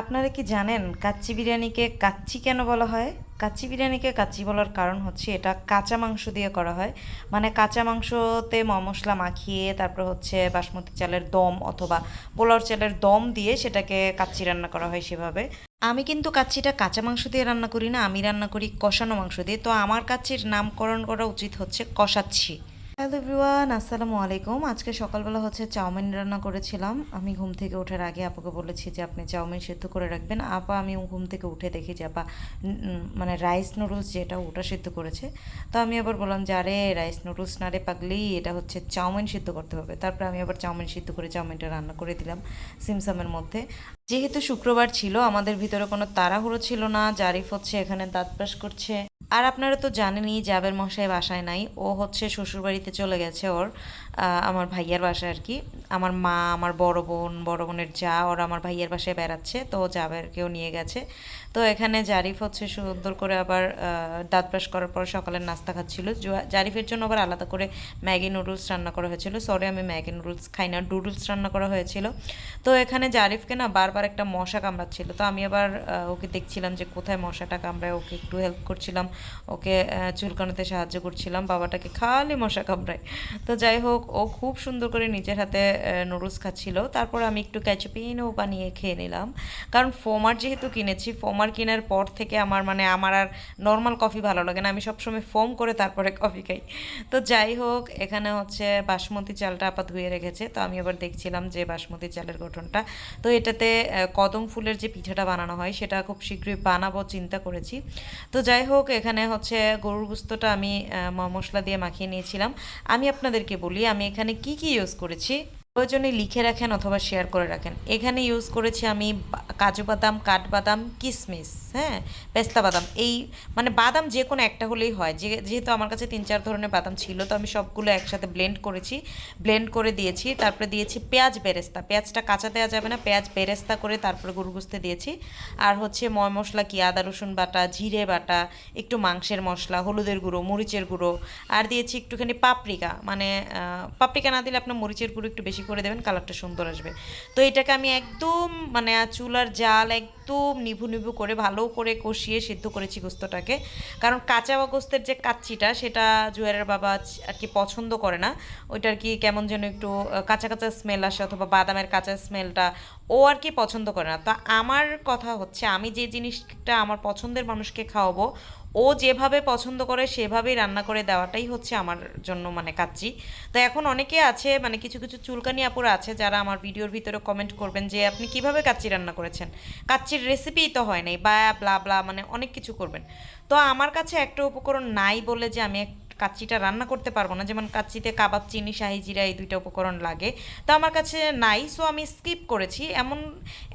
আপনারা কি জানেন কাচ্চি বিরিয়ানিকে কাচ্চি কেন বলা হয়? কাচ্চি বিরিয়ানিকে কাচ্চি বলার কারণ হচ্ছে এটা কাঁচা মাংস দিয়ে করা হয়। মানে কাঁচা মাংসতে মশলা মাখিয়ে, তারপর হচ্ছে বাসমতি চালের দম অথবা পোলাও চালের দম দিয়ে সেটাকে কাচ্চি রান্না করা হয় সেভাবে। আমি কিন্তু কাচ্চিটা কাঁচা মাংস দিয়ে রান্না করি না, আমি রান্না করি কষানো মাংস দিয়ে। তো আমার কাচ্চির নামকরণ করা উচিত হচ্ছে কষাচ্ছি। হ্যালো এভরিওয়ান, আসসালামু আলাইকুম। আজকে সকালবেলা হচ্ছে চাউমিন রান্না করেছিলাম। আমি ঘুম থেকে ওঠার আগে আপাকে বলেছি যে আপনি চাউমিন সেদ্ধ করে রাখবেন। আপা, আমি ঘুম থেকে উঠে দেখি যে আপা মানে রাইস নুডলস যেটা ওটা সেদ্ধ করেছে। তো আমি আবার বললাম যে, আরে, রাইস নুডলস না রে পাগলি, এটা হচ্ছে চাউমিন সিদ্ধ করতে হবে। তারপরে আমি আবার চাউমিন সিদ্ধ করে চাউমিনটা রান্না করে দিলাম সিমসামের মধ্যে। যেহেতু শুক্রবার ছিল, আমাদের ভিতরে কোনো তাড়াহুড়ো ছিল না। জারিফ হচ্ছে এখানে দাঁত ব্রাশ করছে। আর আপনারা তো জানেনই জাবের মশাই বাসায় নাই। ও হচ্ছে শ্বশুরবাড়িতে চলে গেছে ওর আমার ভাইয়ার বাসায় আর কি। আমার মা, আমার বড় বোন, বড় বোনের যা, ওর আমার ভাইয়ের বাসায় বেড়াচ্ছে, তো জাবেরকেও নিয়ে গেছে। তো এখানে জারিফ হচ্ছে সুন্দর করে আবার দাঁত ব্রাশ করার পর সকালের নাস্তা খাচ্ছিল। জারিফের জন্য আবার আলাদা করে ম্যাগি নুডলস রান্না করা হয়েছিল। সরি, আমি ম্যাগি নুডলস খাই না ডুডলস রান্না করা হয়েছিল। তো এখানে জারিফকে না বারবার একটা মশা কামড়াচ্ছিল। তো আমি আবার ওকে দেখছিলাম যে কোথায় মশাটা কামড়ায়, ওকে একটু হেল্প করছিলাম। ওকে চুলকানোতে সাহায্য করছিলাম, বাবাটাকে খালি মশা কামড়ায়। তো যাই হোক, ও খুব সুন্দর করে নিজের হাতে নুডলস খাচ্ছিল। তারপর আমি একটু ক্যাচপিনও বানিয়ে খেয়ে নিলাম। কারণ ফোমার যেহেতু কিনেছি, ফোমার কেনার পর থেকে আমার মানে আমার আর নর্মাল কফি ভালো লাগে না। আমি সবসময় ফোম করে তারপরে কফি খাই। তো যাই হোক, এখানে হচ্ছে বাসমতি চালটা আপা ধুয়ে রেখেছে। তো আমি আবার দেখছিলাম যে বাসমতি চালের গঠনটা। তো এটাতে কদম ফুলের যে পিঠাটা বানানো হয়, সেটা খুব শীঘ্রই বানাবো, চিন্তা করেছি। তো যাই হোক এখানে হচ্ছে গরুর গুস্তটা আমি মশলা দিয়ে মাখিয়ে নিয়েছিলাম। আমি আপনাদেরকে বলি, আমি এখানে কি কি ইউজ করেছি? প্রয়োজনে লিখে রাখেন অথবা শেয়ার করে রাখেন। এখানে ইউজ করেছি আমি কাজু বাদাম, কাঠবাদাম কিশমিশ হ্যাঁ? পেস্তা বাদাম, এই মানে বাদাম যে কোনো একটা হলেই হয়। যে, যেহেতু আমার কাছে তিন চার ধরনের বাদাম ছিল, তো আমি সবগুলো একসাথে ব্লেন্ড করেছি। ব্লেন্ড করে দিয়েছি, তারপরে দিয়েছি পেঁয়াজ বেরেস্তা। পেঁয়াজটা কাঁচা দেওয়া যাবে না, পেঁয়াজ বেরেস্তা করে তারপরে গরু গুস্তে দিয়েছি। আর হচ্ছে ময় মশলা কি, আদা, রসুন বাটা, জিরে বাটা, একটু মাংসের মশলা, হলুদের গুঁড়ো, মরিচের গুঁড়ো। আর দিয়েছি একটুখানি পাপরিকা মানে পাপরিকা না দিলে আপনার মরিচের গুঁড়ো একটু বেশি করে দেবেন, কালারটা সুন্দর আসবে। তো এটাকে আমি একদম মানে চুলার জাল এক একদম নিভু নিভু করে, ভালো করে কষিয়ে সিদ্ধ করেছি গোস্তটাকে। কারণ কাঁচা গোস্তের যে কাচ্চিটা সেটা জুয়ারের বাবা আর কি পছন্দ করে না। ওইটা আর কি কেমন যেন একটু কাঁচা কাঁচা স্মেল আসে অথবা বাদামের কাঁচা স্মেলটা ও আর কি পছন্দ করে না। তো আমার কথা হচ্ছে, আমি যে জিনিসটা আমার পছন্দের মানুষকে খাওয়াবো, ও যেভাবে পছন্দ করে, সেভাবেই রান্না করে দেওয়াটাই হচ্ছে আমার জন্য মানে কাচ্চি। তো এখন অনেকে আছে মানে কিছু কিছু চুলকানি আপুরা আছে, যারা আমার ভিডিওর ভিতরে কমেন্ট করবেন যে, আপনি কীভাবে কাচ্চি রান্না করেছেন? কাচ্চির রেসিপিই তো হয় নাই, বা ব্লা ব্লা মানে অনেক কিছু করবেন। তো আমার কাছে একটা উপকরণ নাই বলে যে আমি কাচ্চিটা রান্না করতে পারব না, যেমন কাচ্চিতে কাবাব, চিনি শাহি জিরা এই দুইটা উপকরণ লাগে। তো আমার কাছে নাই সো আমি স্কিপ করেছি। এমন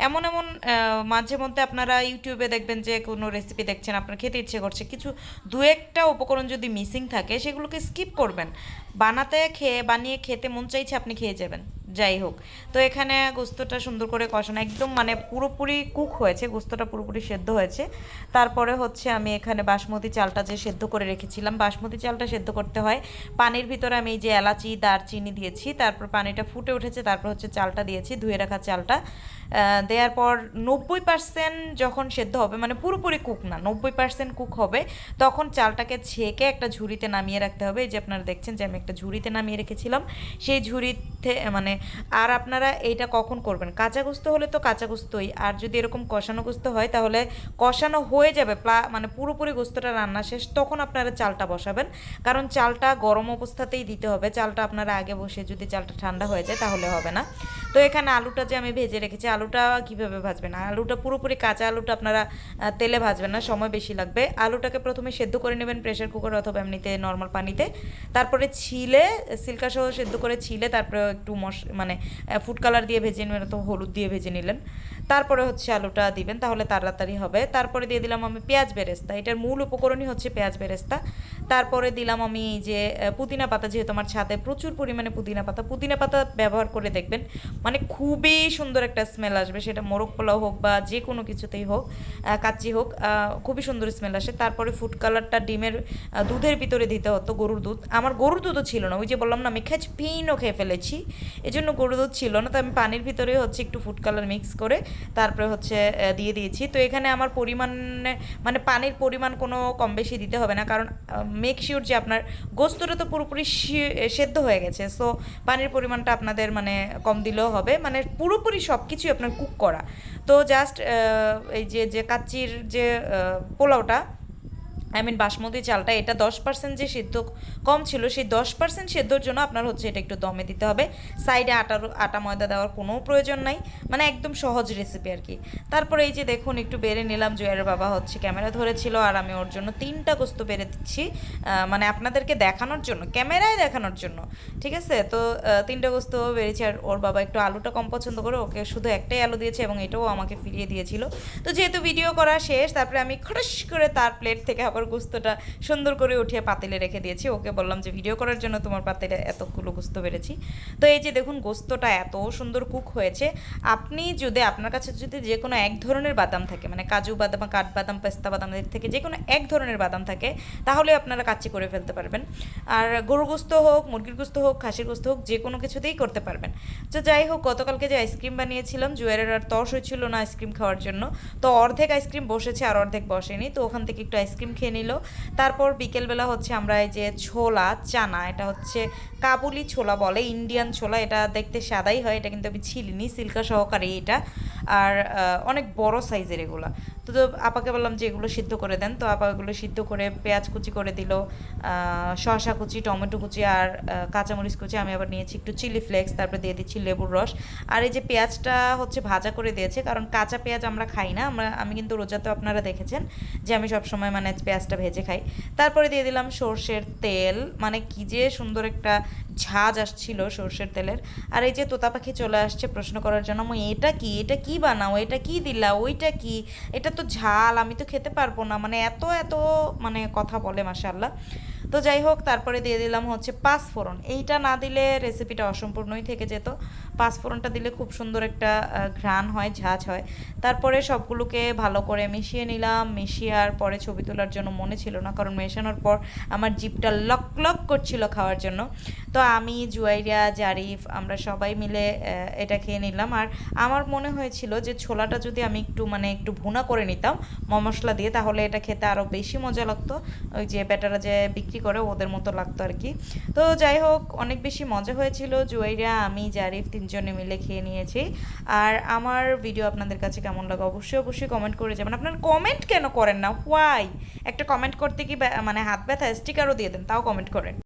এমন এমন মাঝে মধ্যে আপনারা ইউটিউবে দেখবেন যে কোনো রেসিপি দেখছেন, আপনার খেতে ইচ্ছে করছে, কিছু দু একটা উপকরণ যদি মিসিং থাকে, সেগুলোকে স্কিপ করবেন। বানাতে খেয়ে, বানিয়ে খেতে মন চাইছে, আপনি খেয়ে যাবেন। যাই হোক। তো এখানে গোস্তটা সুন্দর করে কষানো, একদম মানে পুরোপুরি কুক হয়েছে, গোস্তটা পুরোপুরি সেদ্ধ হয়েছে। তারপরে হচ্ছে আমি এখানে বাসমতি চালটা যে সেদ্ধ করে রেখেছিলাম, বাসমতি চালটা সেদ্ধ করতে হয়। পানির ভিতরে আমি এই যে এলাচি, দারচিনি দিয়েছি, তারপর পানিটা ফুটে উঠেছে, তারপর হচ্ছে চালটা দিয়েছি, ধুয়ে রাখা চালটা। দেওয়ার পর নব্বই পার্সেন্ট যখন সেদ্ধ হবে মানে পুরোপুরি কুক না, নব্বই পার্সেন্ট কুক হবে, তখন চালটাকে ছেঁকে একটা ঝুড়িতে নামিয়ে রাখতে হবে। এই যে আপনারা দেখছেন যে আমি একটা ঝুড়িতে নামিয়ে রেখেছিলাম। সেই ঝুড়িতে মানে আর আপনারা এইটা কখন করবেন? কাঁচা গোস্ত হলে তো কাঁচা গোস্তই। আর যদি এরকম কষানো গুস্ত হয়, তাহলে কষানো হয়ে যাবে মানে পুরোপুরি গুস্তটা রান্না শেষ, তখন আপনারা চালটা বসাবেন। কারণ চালটা গরম অবস্থাতেই দিতে হবে। চালটা আপনারা আগে বসে যদি চালটা ঠান্ডা হয়ে যায়, তাহলে হবে না। তো এখানে আলুটা যে আমি ভেজে রেখেছি, আলুটা কীভাবে ভাজবেন? আলুটা পুরোপুরি কাঁচা আলুটা আপনারা তেলে ভাজবেন না, সময় বেশি লাগবে। আলুটাকে প্রথমে সেদ্ধ করে নেবেন প্রেশার কুকার অথবা এমনিতে নর্মাল পানিতে। তারপরে ছিলে সিল্কা সহ সেদ্ধ করে ছিলে, তারপরে একটু মশ মানে ফুড কালার দিয়ে ভেজে নেবেন অথবা হলুদ দিয়ে ভেজে নিলেন। তারপরে হচ্ছে আলুটা দিবেন, তাহলে তাড়াতাড়ি হবে। তারপরে দিয়ে দিলাম আমি পেঁয়াজ বেরেস্তা। এটার মূল উপকরণই হচ্ছে পেঁয়াজ বেরেস্তা। তারপরে দিলাম আমি যে পুদিনা পাতা, যেহেতু আমার ছাদে প্রচুর পরিমাণে পুদিনা পাতা পুদিনা পাতা ব্যবহার করে দেখবেন মানে খুবই সুন্দর একটা স্মেল আসবে। সেটা মোরগ পোলাও হোক বা যে কোনো কিছুতেই হোক কাচ্চি হোক খুবই সুন্দর স্মেল আসে। তারপরে ফুড কালারটা ডিমের দুধের ভিতরে দিতে হতো গরুর দুধ। আমার গরুর দুধও ছিল না, ওই যে বললাম না আমি খেজ পিনও খেয়ে ফেলেছি। এই জন্য জন্য গরু দুধ ছিল না, তো আমি পানির ভিতরে হচ্ছে একটু ফুড কালার মিক্স করে তারপরে হচ্ছে দিয়ে দিয়েছি। তো এখানে আমার পরিমাণে মানে পানির পরিমাণ কোনো কম বেশি দিতে হবে না, কারণ মেক শিওর যে আপনার গোস্তটা তো পুরোপুরি সেদ্ধ হয়ে গেছে। সো পানির পরিমাণটা আপনাদের মানে কম দিলেও হবে মানে পুরোপুরি সব কিছুই আপনার কুক করা। তো জাস্ট এই যে যে কাচ্চির যে পোলাওটা আই মিন বাসমতি চালটা, এটা দশ পার্সেন্ট যে সিদ্ধ কম ছিল, সেই দশ পার্সেন্ট সেদ্ধর জন্য আপনার হচ্ছে এটা একটু দমে দিতে হবে। সাইডে আটার আটা ময়দা দেওয়ার কোনো প্রয়োজন নাই। মানে একদম সহজ রেসিপি আর কি। তারপরে এই যে দেখুন, একটু বেড়ে নিলাম জুয়ারের বাবা হচ্ছে ক্যামেরা ধরেছিল, আর আমি ওর জন্য তিনটা গোস্ত বেড়ে দিচ্ছি মানে আপনাদেরকে দেখানোর জন্য, ক্যামেরায় দেখানোর জন্য, ঠিক আছে? তো তিনটা গোস্ত বেড়েছি, আর ওর বাবা একটু আলুটা কম পছন্দ করে, ওকে শুধু একটাই আলু দিয়েছে এবং এটাও আমাকে ফিরিয়ে দিয়েছিল। তো যেহেতু ভিডিও করা শেষ, তারপরে আমি খরস করে তার প্লেট থেকে আবার গোস্তটা সুন্দর করে উঠিয়ে পাতিলে রেখে দিয়েছি। ওকে বললাম যে, ভিডিও করার জন্য তোমার পাতিলে এতগুলো গোস্ত বেড়েছি। তো এই যে দেখুন, গোস্তটা এত সুন্দর কুক হয়েছে। আপনি যদি, আপনার কাছে যদি যে কোনো এক ধরনের বাদাম থাকে মানে কাজু বাদাম, কাঠবাদাম, পেস্তা বাদাম থেকে যে কোনো এক ধরনের বাদাম থাকে, তাহলে আপনারা কাচ্চি করে ফেলতে পারবেন। আর গরু গোস্ত হোক, মুরগির গোস্ত হোক, খাসির গোস্ত হোক যে কোনো কিছুতেই করতে পারবেন। তো যাই হোক, গতকালকে যে আইসক্রিম বানিয়েছিলাম, জুয়ারের আর তস হয়েছিল না আইসক্রিম খাওয়ার জন্য। তো অর্ধেক আইসক্রিম বসেছে আর অর্ধেক বসেনি। তো ওখান থেকে একটু আইসক্রিম খেয়ে নিল। তারপর বিকেলবেলা হচ্ছে আমরা এই যে ছোলা, চানা, এটা হচ্ছে কাবুলি ছোলা বলে, ইন্ডিয়ান ছোলা, এটা দেখতে সাদাই হয়, এটা কিন্তু আমি ছিলিনি, সিল্কা সহকারে এটা। আর অনেক বড় সাইজের এগুলা। তো আপাকে বললাম যে এগুলো সিদ্ধ করে দেন। তো আপা এগুলো সিদ্ধ করে পেঁয়াজ কুচি করে দিল শসা কুচি, টমেটো কুচি আর কাঁচামরিচ কুচি আমি আবার নিয়েছি একটু চিলি ফ্লেক্স, তারপরে দিয়ে দিচ্ছি লেবুর রস। আর এই যে পেঁয়াজটা হচ্ছে ভাজা করে দিয়েছে, কারণ কাঁচা পেঁয়াজ আমরা খাই না, আমরা, আমি কিন্তু রোজাতেও আপনারা দেখেছেন যে আমি সবসময় মানে পেঁয়াজটা ভেজে খাই। তারপরে দিয়ে দিলাম সর্ষের তেল মানে কি যে সুন্দর একটা ঝাঁজ আসছিল সর্ষের তেলের। আর এই যে তোতা পাখি চলে আসছে প্রশ্ন করার জন্য এটা কি? এটা কি বানাও? এটা কি দিলা? ওইটা কি? এটা ঝাল আমি তো খেতে পারব না। মানে এত এত মানে কথা বলে মাসাল্লাহ তো যাই হোক, তারপরে দিয়ে দিলাম হচ্ছে পাঁচফোড়ন। এইটা না দিলে রেসিপিটা অসম্পূর্ণই থেকে যেত। পাঁচফোড়নটা দিলে খুব সুন্দর একটা ঘ্রাণ হয় ঝাঁঝ হয়। তারপরে সবগুলোকে ভালো করে মিশিয়ে নিলাম। মিশিয়ার পরে ছবি তোলার জন্য মনে ছিল না, কারণ মেশানোর পর আমার জিপটা লক লক করছিল খাওয়ার জন্য। তো আমি জুয়াইরিয়া জারিফ আমরা সবাই মিলে এটা খেয়ে নিলাম। আর আমার মনে হয়েছিল যে ছোলাটা যদি আমি একটু মানে একটু ভুনা করে নিতাম মশলা দিয়ে, তাহলে এটা খেতে আরও বেশি মজা লাগতো। ওই যে বেটারা যে বিক্রি করে ওদের মতো লাগতো আর কি। তো যাই হোক, অনেক বেশি মজা হয়েছিল। জুয়েরা আমি, জারিফ তিনজনে মিলে খেয়ে নিয়েছি। আর আমার ভিডিও আপনাদের কাছে কেমন লাগে অবশ্যই অবশ্যই কমেন্ট করে যাবেন। আপনারা কমেন্ট কেন করেন না? হোয়াই একটা কমেন্ট করতে কি মানে হাত ব্যথা স্টিকারও দিয়ে দেন, তাও কমেন্ট করেন।